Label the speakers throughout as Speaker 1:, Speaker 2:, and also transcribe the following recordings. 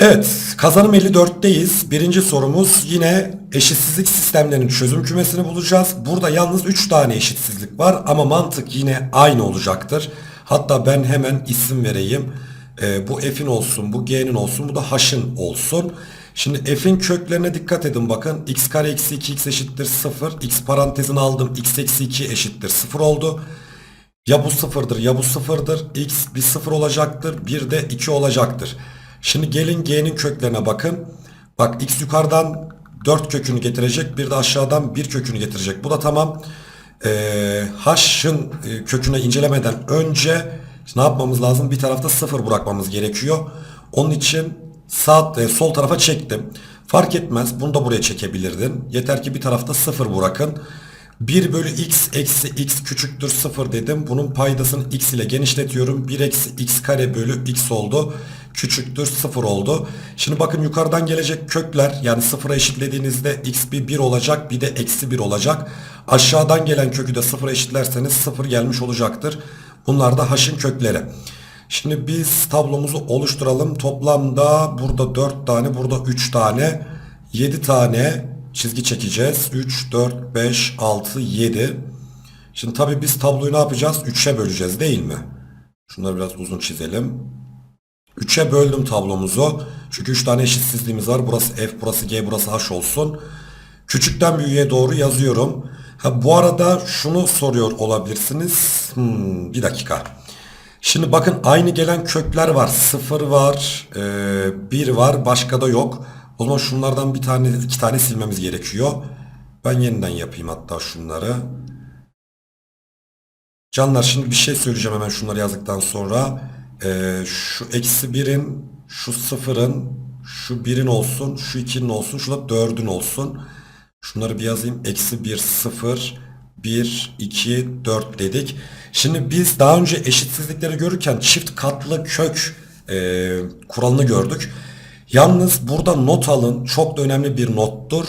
Speaker 1: Evet, kazanım 54'teyiz. Birinci sorumuz yine eşitsizlik sistemlerinin çözüm kümesini bulacağız. Burada yalnız 3 tane eşitsizlik var ama mantık yine aynı olacaktır. Hatta ben hemen isim vereyim. Ee, bu f'in olsun, bu g'nin olsun, bu da h'ın olsun. Şimdi f'in köklerine dikkat edin bakın. x kare eksi 2x eşittir 0. x parantezini aldım. x eksi 2 eşittir 0 oldu. Ya bu sıfırdır ya bu sıfırdır. X bir sıfır olacaktır. Bir de 2 olacaktır. Şimdi gelin G'nin köklerine bakın. Bak X yukarıdan 4 kökünü getirecek. Bir de aşağıdan 1 kökünü getirecek. Bu da tamam. Ee, H'ın e, köküne incelemeden önce ne yapmamız lazım? Bir tarafta sıfır bırakmamız gerekiyor. Onun için sağ, e, sol tarafa çektim. Fark etmez. Bunu da buraya çekebilirdin. Yeter ki bir tarafta sıfır bırakın. 1 bölü x eksi x küçüktür 0 dedim. Bunun paydasını x ile genişletiyorum. 1 eksi x kare bölü x oldu. Küçüktür 0 oldu. Şimdi bakın yukarıdan gelecek kökler yani 0'a eşitlediğinizde x bir 1 olacak bir de eksi 1 olacak. Aşağıdan gelen kökü de 0'a eşitlerseniz 0 gelmiş olacaktır. Bunlar da h'ın kökleri. Şimdi biz tablomuzu oluşturalım. Toplamda burada 4 tane burada 3 tane 7 tane çizgi çekeceğiz. 3, 4, 5, 6, 7. Şimdi tabii biz tabloyu ne yapacağız? 3'e böleceğiz değil mi? Şunları biraz uzun çizelim. 3'e böldüm tablomuzu. Çünkü 3 tane eşitsizliğimiz var. Burası F, burası G, burası H olsun. Küçükten büyüğe doğru yazıyorum. Ha, bu arada şunu soruyor olabilirsiniz. Hmm, bir dakika. Şimdi bakın aynı gelen kökler var. 0 var, 1 var, başka da yok. O zaman şunlardan bir tane, iki tane silmemiz gerekiyor. Ben yeniden yapayım hatta şunları. Canlar şimdi bir şey söyleyeceğim hemen şunları yazdıktan sonra. Ee, şu eksi birin, şu sıfırın, şu birin olsun, şu ikinin olsun, şu da dördün olsun. Şunları bir yazayım. Eksi bir, sıfır, bir, iki, dört dedik. Şimdi biz daha önce eşitsizlikleri görürken çift katlı kök e, kuralını gördük. Yalnız burada not alın. Çok da önemli bir nottur.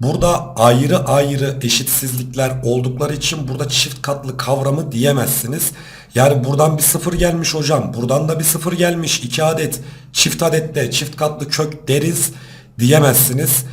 Speaker 1: Burada ayrı ayrı eşitsizlikler oldukları için burada çift katlı kavramı diyemezsiniz. Yani buradan bir sıfır gelmiş hocam. Buradan da bir sıfır gelmiş. iki adet çift adette çift katlı kök deriz diyemezsiniz.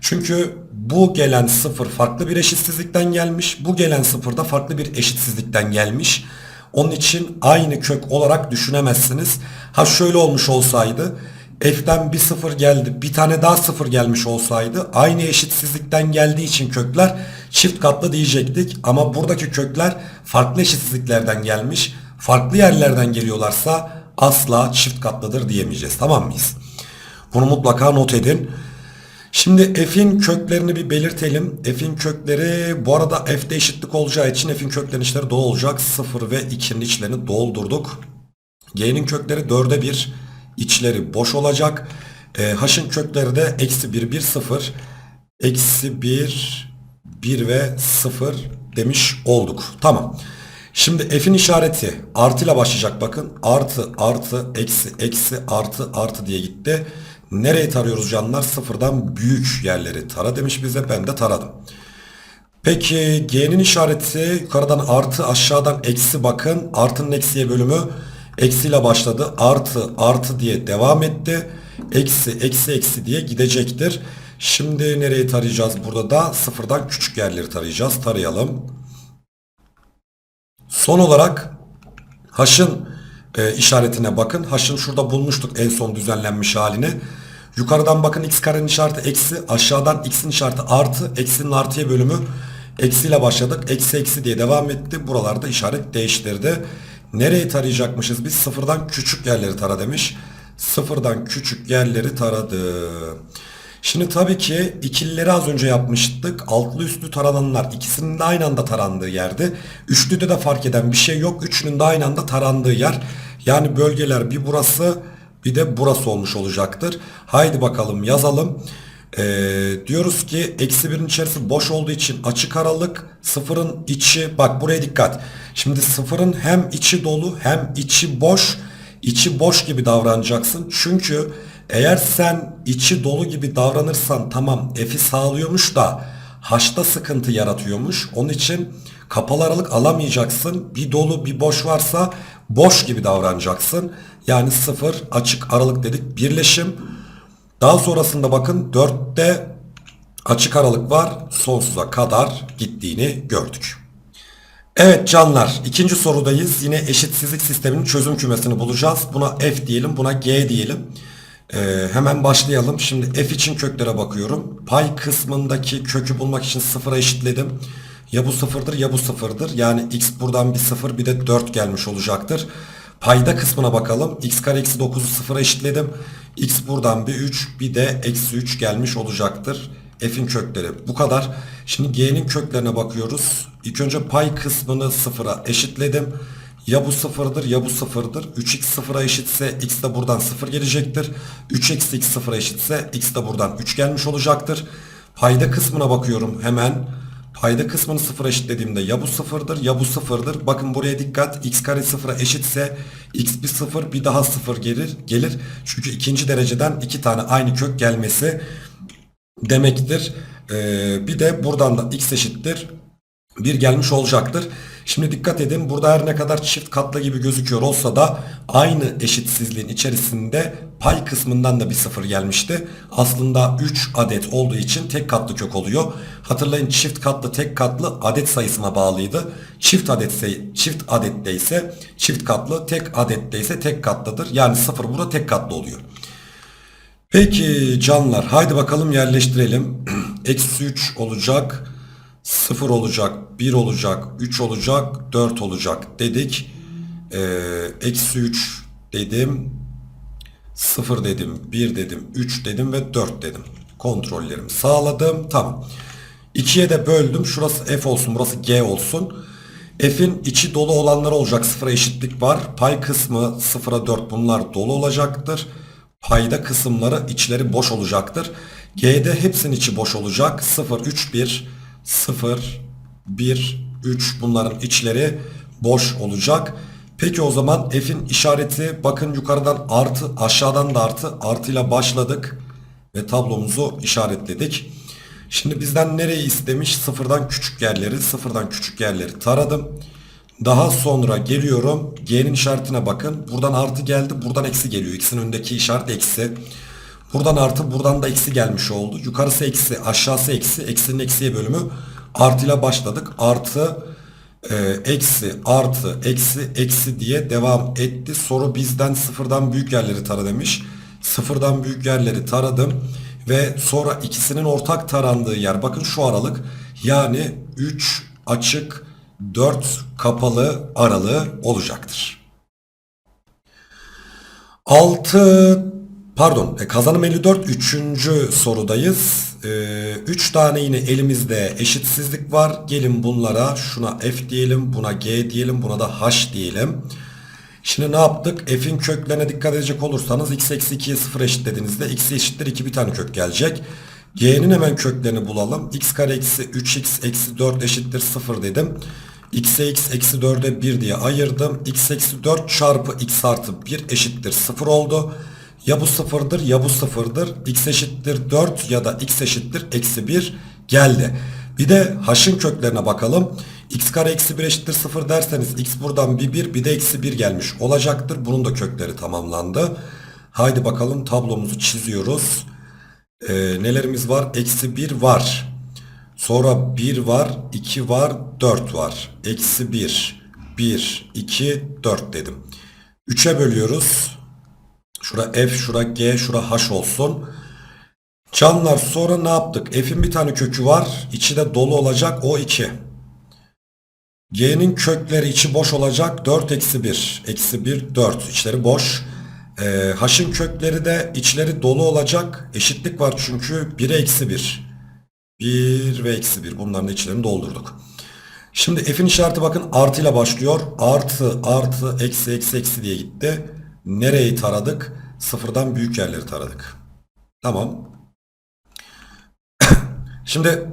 Speaker 1: Çünkü bu gelen sıfır farklı bir eşitsizlikten gelmiş. Bu gelen sıfır da farklı bir eşitsizlikten gelmiş. Onun için aynı kök olarak düşünemezsiniz. Ha şöyle olmuş olsaydı F'den bir sıfır geldi. Bir tane daha sıfır gelmiş olsaydı aynı eşitsizlikten geldiği için kökler çift katlı diyecektik. Ama buradaki kökler farklı eşitsizliklerden gelmiş. Farklı yerlerden geliyorlarsa asla çift katlıdır diyemeyeceğiz. Tamam mıyız? Bunu mutlaka not edin. Şimdi f'in köklerini bir belirtelim. F'in kökleri bu arada f'de eşitlik olacağı için f'in köklerinin içleri dolu olacak. 0 ve 2'nin içlerini doldurduk. G'nin kökleri 4'e 1 içleri boş olacak. E, H'ın kökleri de eksi 1, 1, 0. Eksi 1, 1 ve 0 demiş olduk. Tamam. Şimdi f'in işareti artıyla başlayacak bakın. Artı, artı, eksi, eksi, artı, artı diye gitti. Nereyi tarıyoruz canlar? Sıfırdan büyük yerleri tara demiş bize. Ben de taradım. Peki G'nin işareti yukarıdan artı aşağıdan eksi bakın. Artının eksiye bölümü eksiyle başladı. Artı artı diye devam etti. Eksi eksi eksi diye gidecektir. Şimdi nereyi tarayacağız burada da? Sıfırdan küçük yerleri tarayacağız. Tarayalım. Son olarak H'ın e, işaretine bakın. H'ın şurada bulmuştuk en son düzenlenmiş halini. Yukarıdan bakın x karenin işareti eksi. Aşağıdan x'in işareti artı. Eksinin artıya bölümü eksiyle başladık. Eksi eksi diye devam etti. Buralarda işaret değiştirdi. Nereyi tarayacakmışız biz? Sıfırdan küçük yerleri tara demiş. Sıfırdan küçük yerleri taradı. Şimdi tabii ki ikilileri az önce yapmıştık. Altlı üstlü tarananlar ikisinin de aynı anda tarandığı yerde. Üçlüde de fark eden bir şey yok. Üçünün de aynı anda tarandığı yer. Yani bölgeler bir burası bir de burası olmuş olacaktır. Haydi bakalım yazalım. Ee, diyoruz ki eksi birin içerisi boş olduğu için açık aralık sıfırın içi bak buraya dikkat. Şimdi sıfırın hem içi dolu hem içi boş içi boş gibi davranacaksın. Çünkü eğer sen içi dolu gibi davranırsan tamam F'i sağlıyormuş da H'ta sıkıntı yaratıyormuş. Onun için kapalı aralık alamayacaksın. Bir dolu bir boş varsa boş gibi davranacaksın. Yani sıfır açık aralık dedik birleşim. Daha sonrasında bakın 4'te açık aralık var. Sonsuza kadar gittiğini gördük. Evet canlar ikinci sorudayız. Yine eşitsizlik sisteminin çözüm kümesini bulacağız. Buna F diyelim buna G diyelim. Ee, hemen başlayalım. Şimdi F için köklere bakıyorum. Pay kısmındaki kökü bulmak için sıfıra eşitledim. Ya bu sıfırdır ya bu sıfırdır. Yani x buradan bir sıfır bir de 4 gelmiş olacaktır. Payda kısmına bakalım. x kare eksi 9'u sıfıra eşitledim. x buradan bir 3 bir de eksi 3 gelmiş olacaktır. F'in kökleri bu kadar. Şimdi G'nin köklerine bakıyoruz. İlk önce pay kısmını sıfıra eşitledim. Ya bu sıfırdır ya bu sıfırdır. 3x sıfıra eşitse x de buradan sıfır gelecektir. 3 eksi x sıfıra eşitse x de buradan 3 gelmiş olacaktır. Payda kısmına bakıyorum hemen. Payda kısmını sıfıra eşitlediğimde ya bu sıfırdır ya bu sıfırdır. Bakın buraya dikkat. x kare sıfıra eşitse x bir sıfır bir daha sıfır gelir. gelir. Çünkü ikinci dereceden iki tane aynı kök gelmesi demektir. Ee, bir de buradan da x eşittir 1 gelmiş olacaktır. Şimdi dikkat edin burada her ne kadar çift katlı gibi gözüküyor olsa da aynı eşitsizliğin içerisinde pay kısmından da bir sıfır gelmişti. Aslında 3 adet olduğu için tek katlı kök oluyor. Hatırlayın çift katlı tek katlı adet sayısına bağlıydı. Çift adetse çift adette ise çift katlı tek adette ise tek katlıdır. Yani sıfır burada tek katlı oluyor. Peki canlar haydi bakalım yerleştirelim. Eksi 3 olacak. 0 olacak, 1 olacak, 3 olacak, 4 olacak dedik. Ee, Eksi 3 dedim. 0 dedim, 1 dedim, 3 dedim ve 4 dedim. Kontrollerimi sağladım. Tamam. 2'ye de böldüm. Şurası F olsun, burası G olsun. F'in içi dolu olanlar olacak. Sıfıra eşitlik var. Pay kısmı 0'a 4 bunlar dolu olacaktır. Payda kısımları içleri boş olacaktır. G'de hepsinin içi boş olacak. 0, 3, 1, 0, 1, 3 bunların içleri boş olacak. Peki o zaman F'in işareti bakın yukarıdan artı aşağıdan da artı artıyla başladık ve tablomuzu işaretledik. Şimdi bizden nereyi istemiş? Sıfırdan küçük yerleri, sıfırdan küçük yerleri taradım. Daha sonra geliyorum. G'nin işaretine bakın. Buradan artı geldi, buradan eksi geliyor. X'in önündeki işaret eksi. Buradan artı, buradan da eksi gelmiş oldu. Yukarısı eksi, aşağısı eksi. Eksinin eksiye bölümü artıyla başladık. Artı, e, eksi, artı, eksi, eksi diye devam etti. Soru bizden sıfırdan büyük yerleri tara demiş. Sıfırdan büyük yerleri taradım. Ve sonra ikisinin ortak tarandığı yer bakın şu aralık. Yani 3 açık 4 kapalı aralığı olacaktır. 6 pardon e, kazanım 54 3. sorudayız. 3 tane yine elimizde eşitsizlik var. Gelin bunlara şuna f diyelim buna g diyelim buna da h diyelim. Şimdi ne yaptık? F'in köklerine dikkat edecek olursanız x eksi 2'ye 0 eşitlediğinizde x eşittir 2 bir tane kök gelecek. G'nin hemen köklerini bulalım. x kare eksi 3x eksi 4 eşittir 0 dedim. x'e x eksi 4'e 1 diye ayırdım. x eksi 4 çarpı x artı 1 eşittir 0 oldu. Ya bu sıfırdır ya bu sıfırdır. x eşittir 4 ya da x eşittir eksi 1 geldi. Bir de h'ın köklerine bakalım. x kare eksi 1 eşittir 0 derseniz x buradan bir 1 bir de eksi 1 gelmiş olacaktır. Bunun da kökleri tamamlandı. Haydi bakalım tablomuzu çiziyoruz. Ee, nelerimiz var? Eksi 1 var. Sonra 1 var, 2 var, 4 var. Eksi 1, 1, 2, 4 dedim. 3'e bölüyoruz. Şura F, şura G, şura H olsun. Canlar sonra ne yaptık? F'in bir tane kökü var. İçi de dolu olacak. O 2. G'nin kökleri içi boş olacak. 4 eksi 1. Eksi 1, 4. İçleri boş. Ee, H'ın kökleri de içleri dolu olacak. Eşitlik var çünkü 1'e eksi 1. 1 ve eksi 1. Bunların içlerini doldurduk. Şimdi F'in işareti bakın artıyla başlıyor. Artı, artı, eksi, eksi, eksi diye gitti. Nereyi taradık? Sıfırdan büyük yerleri taradık. Tamam. Şimdi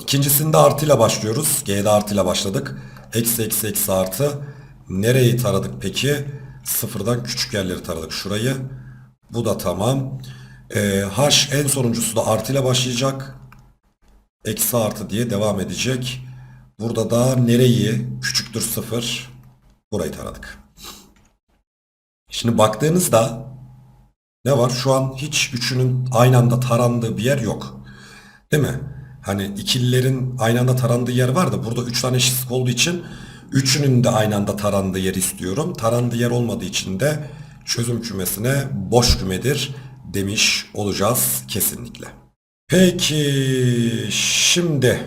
Speaker 1: ikincisinde artıyla başlıyoruz. G'de artıyla başladık. Eksi, eksi, eksi, artı. Nereyi taradık peki? Sıfırdan küçük yerleri taradık. Şurayı. Bu da tamam. Ee, en sonuncusu da artıyla başlayacak. Eksi artı diye devam edecek. Burada da nereyi küçüktür sıfır burayı taradık. Şimdi baktığınızda ne var? Şu an hiç üçünün aynı anda tarandığı bir yer yok. Değil mi? Hani ikililerin aynı anda tarandığı yer var da burada üç tane eşitlik olduğu için üçünün de aynı anda tarandığı yer istiyorum. Tarandığı yer olmadığı için de çözüm kümesine boş kümedir demiş olacağız kesinlikle. Peki şimdi